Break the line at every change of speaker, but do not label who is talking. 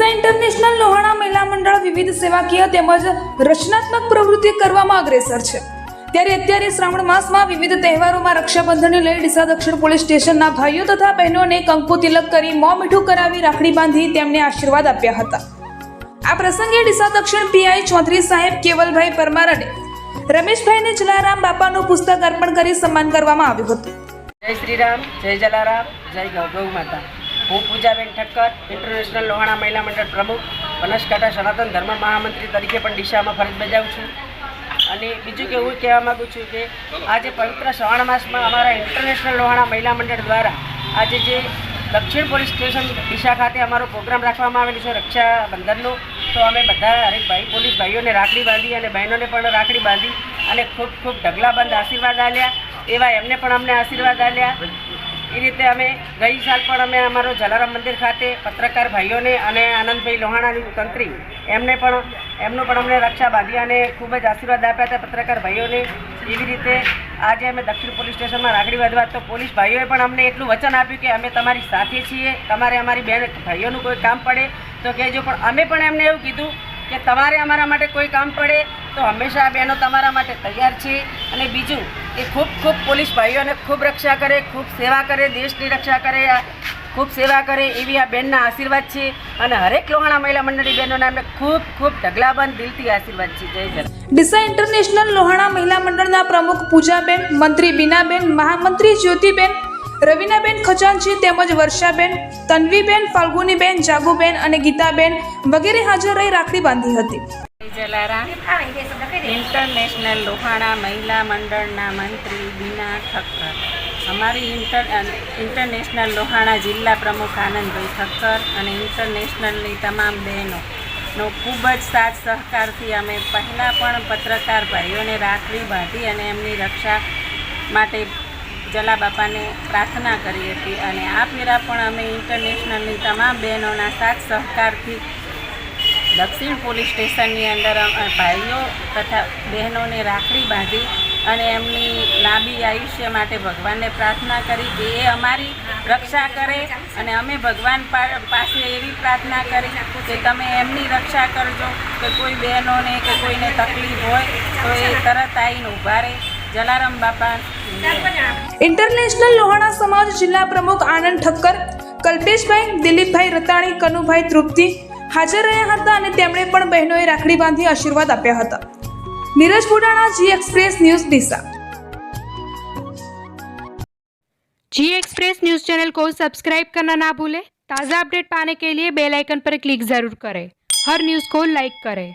Deesa international Lohana મહિલા મંડળ વિવિધ સેવાકીય તેમજ રચનાત્મક પ્રવૃત્તિ કરવામાં અગ્રેસર છે. ત્યારે અત્યારે શ્રાવણ માસમાં વિવિધ તહેવારોમાં રક્ષાબંધનને લઈ ડીસા દક્ષિણ પોલીસ સ્ટેશનના ભાઈઓ તથા બહેનોને કંકુ તિલક કરી મોં મીઠું કરાવી રાખડી બાંધી તેમને આશીર્વાદ આપ્યા હતા. આ પ્રસંગે ડીસા દક્ષિણ પીઆઈ ચૌધરી સાહેબ કેવલભાઈ પરમાર અને રમેશભાઈને જલારામ બાપાનું પુસ્તક અર્પણ કરી સન્માન કરવામાં આવ્યું હતું.
જય શ્રી રામ જય જલારામ, જય ગૌ માતા. હું પૂજાબેન ઠક્કર ઇન્ટરનેશનલ લોહાણા મહિલા મંડળ પ્રમુખ, બનાસકાંઠા સનાતન ધર્મ મહામંત્રી તરીકે પણ દિશામાં ફરજ બજાવું છું. અને બીજું કે હું કહેવા માગું છું કે આજે પવિત્ર શ્રાવણ માસમાં અમારા ઇન્ટરનેશનલ લોહાણા મહિલા મંડળ દ્વારા આજે જે દક્ષિણ પોલીસ સ્ટેશન દિશા ખાતે અમારો પ્રોગ્રામ રાખવામાં આવેલો છે રક્ષાબંધનનો, તો અમે બધા હરેક ભાઈ, પોલીસ ભાઈઓને રાખડી બાંધી અને બહેનોને પણ રાખડી બાંધી અને ખૂબ ખૂબ ઢગલાબંધ આશીર્વાદ આપ્યા એવા એમને પણ અમને આશીર્વાદ આલ્યા. એ રીતે અમે ગઈ સાલ પણ અમે અમારો જલારામ મંદિર ખાતે પત્રકાર ભાઈઓને અને આનંદભાઈ લોહાણાની તંત્રી એમને પણ, એમનું પણ અમને રક્ષા બાંધી અને ખૂબ જ આશીર્વાદ આપ્યા હતા પત્રકાર ભાઈઓને. એવી રીતે આજે અમે દક્ષિણ પોલીસ સ્ટેશનમાં રાખડી બાંધવા તો પોલીસ ભાઈઓએ પણ અમને એટલું વચન આપ્યું કે અમે તમારી સાથે છીએ, તમારે અમારી બેન ભાઈઓનું કોઈ કામ પડે. તો કહેજો, પણ અમે પણ એમને એવું કીધું કે તમારે અમારા માટે કોઈ કામ પડે તો હંમેશા આ બહેનો તમારા માટે તૈયાર છે. અને બીજું કે ખૂબ ખૂબ પોલીસ ભાઈઓને ખૂબ રક્ષા કરે, ખૂબ સેવા કરે, દેશની રક્ષા કરે ખૂબ સેવા કરે એવી આ બેનના આશીર્વાદ છે. અને હરેક લોહાણા મહિલા મંડળી બહેનોના અમે ખૂબ ખૂબ ઢગલાબંધ દિલથી આશીર્વાદ છે. જય જય
ડીસા ઇન્ટરનેશનલ લોહાણા મહિલા મંડળના પ્રમુખ પૂજાબેન, મંત્રી બીનાબેન, મહામંત્રી જ્યોતિબેન, રવિનાબેન ખજાનજી તેમજ વર્ષાબેન, તન્વીબેન ફાલ્ગુનીબેન, જાગુબેન અને ગીતાબેન વગેરે હાજર રહી રાખડી બાંધી હતી.
જલારામ. ઇન્ટરનેશનલ લોહાણા મહિલા મંડળના મંત્રી બીના ઠક્કર. અમારી ઇન્ટર ઇન્ટરનેશનલ લોહાણા જિલ્લા પ્રમુખ આનંદભાઈ ઠક્કર અને ઇન્ટરનેશનલની તમામ બહેનો નો ખૂબ જ સાથ સહકારથી અમે પહેલાં પણ પત્રકાર ભાઈઓને રાખડી બાંધી અને એમની રક્ષા માટે જલા બાપાને પ્રાર્થના કરી હતી. અને આ ફેરા પણ અમે ઇન્ટરનેશનલની તમામ બહેનોના સાથ સહકારથી દક્ષિણ પોલીસ સ્ટેશનની અંદર ભાઈઓ તથા બહેનોને રાખડી બાંધી અને એમની લાંબી આયુષ્ય માટે ભગવાનને પ્રાર્થના કરી કે એ અમારી રક્ષા કરે અને અમે ભગવાન પાસે એવી પ્રાર્થના કરી કે તમે એમની રક્ષા કરજો, કે કોઈ બહેનોને કે કોઈને તકલીફ હોય તો એ તરત આવીને ઊભા રહે. જલારામ બાપા.
ઇન્ટરનેશનલ લોહાણા સમાજ જિલ્લા પ્રમુખ આનંદ ઠક્કર, કલ્પેશભાઈ, દિલીપભાઈ રતાણી, કનુભાઈ તૃપ્તિ હાજર રહ્યા હતા અને તેમણે પણ બહેનોએ રાખડી બાંધી આશીર્વાદ આપ્યા હતા Neeraj Budana G express news Deesa
G express news channel को सब्सक्राइब करना ना भूलें ताज़ा अपडेट पाने के लिए बेल आइकन पर क्लिक ज़रूर करें हर न्यूज़ को लाइक करें